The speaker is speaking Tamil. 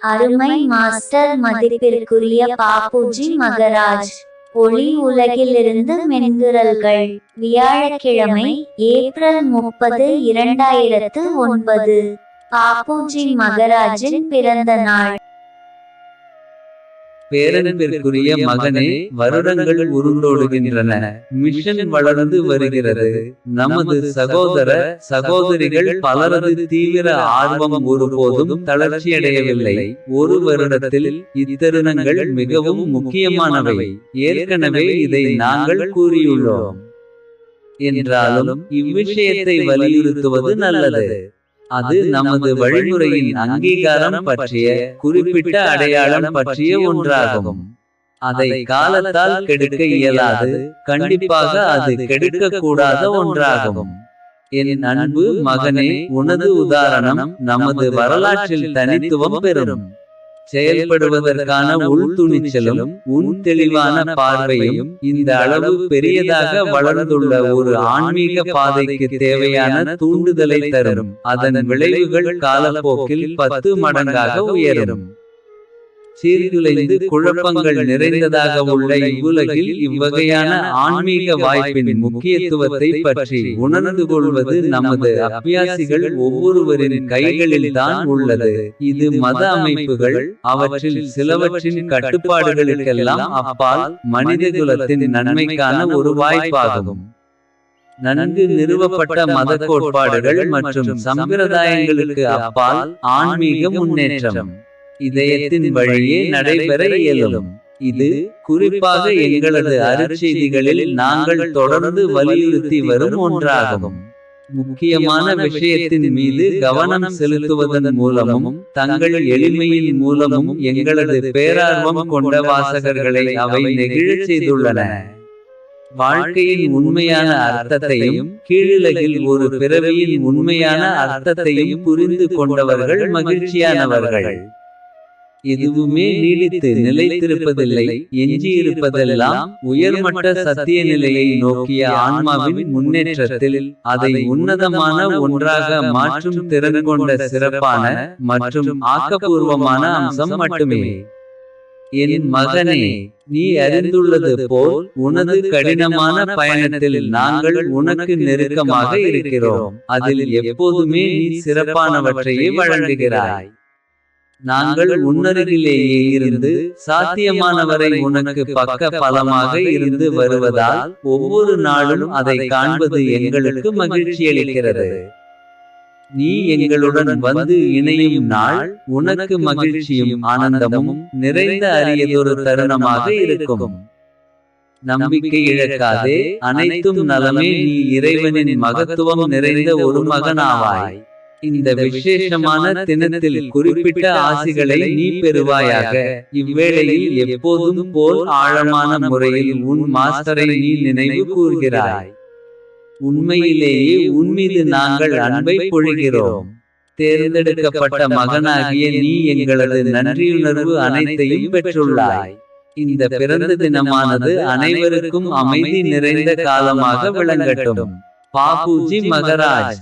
அருமை மாஸ்டர் மதிப்பிற்குரிய பாப்புஜி மகராஜ். ஒளி உலகிலிருந்து மென்குரல்கள். வியாழக்கிழமை ஏப்ரல் முப்பது இரண்டாயிரத்து ஒன்பது. பாப்புஜி மகராஜின் பிறந்த நாள். பேரன்பிற்குரிய மகனே வருடங்கள் உருண்டோடுகின்றன. மிஷன் வளர்ந்து வருகிறது. நமது சகோதர சகோதரிகள் பலரது தீவிர ஆர்வம் ஒருபோதும் தளர்ச்சியடையவில்லை. ஒரு வருடத்தில் இத்தருணங்கள் மிகவும் முக்கியமானவை. ஏற்கனவே இதை நாங்கள் கூறியுள்ளோம். என்றாலும் இவ்விஷயத்தை வலியுறுத்துவது நல்லது. அது நமது வழிமுறையின் அங்கீகாரம் பற்றிய குறிப்பிட்ட அடையாளம் பற்றிய ஒன்றாகும். அதை காலத்தால் கெடுக்க இயலாது. கண்டிப்பாக அது கெடுக்க கூடாத ஒன்றாகும். என் அன்பு மகனே உனது உதாரணம் நமது வரலாற்றில் தனித்துவம் பெறும். செயல்படுவதற்கான உள்துணிச்சலும் உன் தெளிவான பார்வையும் இந்த அளவு பெரியதாக வளர்ந்துள்ள ஒரு ஆன்மீக பாதைக்கு தேவையான தூண்டுதலை தரும். அதன் விளைவுகள் காலப்போக்கில் பத்து மடங்காக உயரும். சீர்குலைந்து குழப்பங்கள் நிறைந்ததாக உள்ள இவ்வுலகில் இவ்வகையான ஆன்மீக வாய்ப்பின் முக்கியத்துவத்தை பற்றி உணர்ந்து கொள்வது நமது அபியாசிகள் ஒவ்வொருவரின் கைகளில் தான் உள்ளது. இது மத அமைப்புகள் அவற்றில் சிலவற்றின் கட்டுப்பாடுகளுக்கெல்லாம் அப்பால் மனிதகுலத்தின் நன்மைக்கான ஒரு வாய்ப்பாகும். நன்கு நிறுவப்பட்ட மத கோட்பாடுகள் மற்றும் சம்பிரதாயங்களுக்கு அப்பால் ஆன்மீக முன்னேற்றம். இதயத்தின் வழியே நடைபெற இயலும். இது குறிப்பாக எங்களது அருட்செய்திகளில் நாங்கள் தொடர்ந்து வலியுறுத்தி வரும் ஒன்றாகும். முக்கியமான விஷயத்தின் மீது கவனம் செலுத்துவதன் மூலமும் தங்கள் எளிமையின் மூலமும் எங்களது பேரார்வம் கொண்ட வாசகர்களை அவை நெகிழச் செய்துள்ளன. வாழ்க்கையின் உண்மையான அர்த்தத்தையும் கீழுலகில் ஒரு பிறவியின் உண்மையான அர்த்தத்தையும் புரிந்து கொண்டவர்கள் மகிழ்ச்சியானவர்கள். எதுவுமே நீடித்து நிலைத்திருப்பதில்லை எஞ்சியிருப்பதெல்லாம் உயர்மட்ட சத்திய நிலையை நோக்கிய ஆன்மாவின் முன்னேற்றத்தில் அதை உன்னதமான ஒன்றாக மாற்றும் திறன் கொண்ட சிறப்பான மற்றும் ஆக்கப்பூர்வமான அம்சம் மட்டுமே. என் மகனே நீ அறிந்துள்ளது போல் உனது கடினமான பயணத்தில் நாங்கள் உனக்கு நெருக்கமாக இருக்கிறோம். அதில் எப்போதுமே நீ சிறப்பானவற்றையே வழங்குகிறாய். நாங்கள் உன்னருகிலேயே இருந்து சாத்தியமானவரை உனக்கு பக்க பலமாக இருந்து வருவதால் ஒவ்வொரு நாளும் அதை காண்பது எங்களுக்கு மகிழ்ச்சியளிக்கிறது நீ எங்களுடன் வந்து இணையும் நாள் உனக்கு மகிழ்ச்சியும் ஆனந்தமும் நிறைந்த அரியதொரு தருணமாக இருக்கும். நம்பிக்கை இழக்காதே அனைத்தும் நலமே நீ இறைவனின் மகத்துவம் நிறைந்த ஒரு மகனாவாய். இந்த விசேஷமான தினத்தில் குறிப்பிட்ட ஆசிகளை நீ பெறுவாயாக. இவ்வேளையில் எப்போதும் போல் ஆழமான முறையில் உன் மாஸ்டரை நீ நினைவு கூர்கிறாய் உண்மையிலேயே உன்மீது நாங்கள் அன்பை பொழிகிறோம். தேர்ந்தெடுக்கப்பட்ட மகனாகிய நீ எங்களது நன்றியுணர்வு அனைத்தையும் பெற்றுள்ளாய். இந்த பிறந்த தினமானது அனைவருக்கும் அமைதி நிறைந்த காலமாக விளங்கட்டும். பாபுஜி மகராஜ்.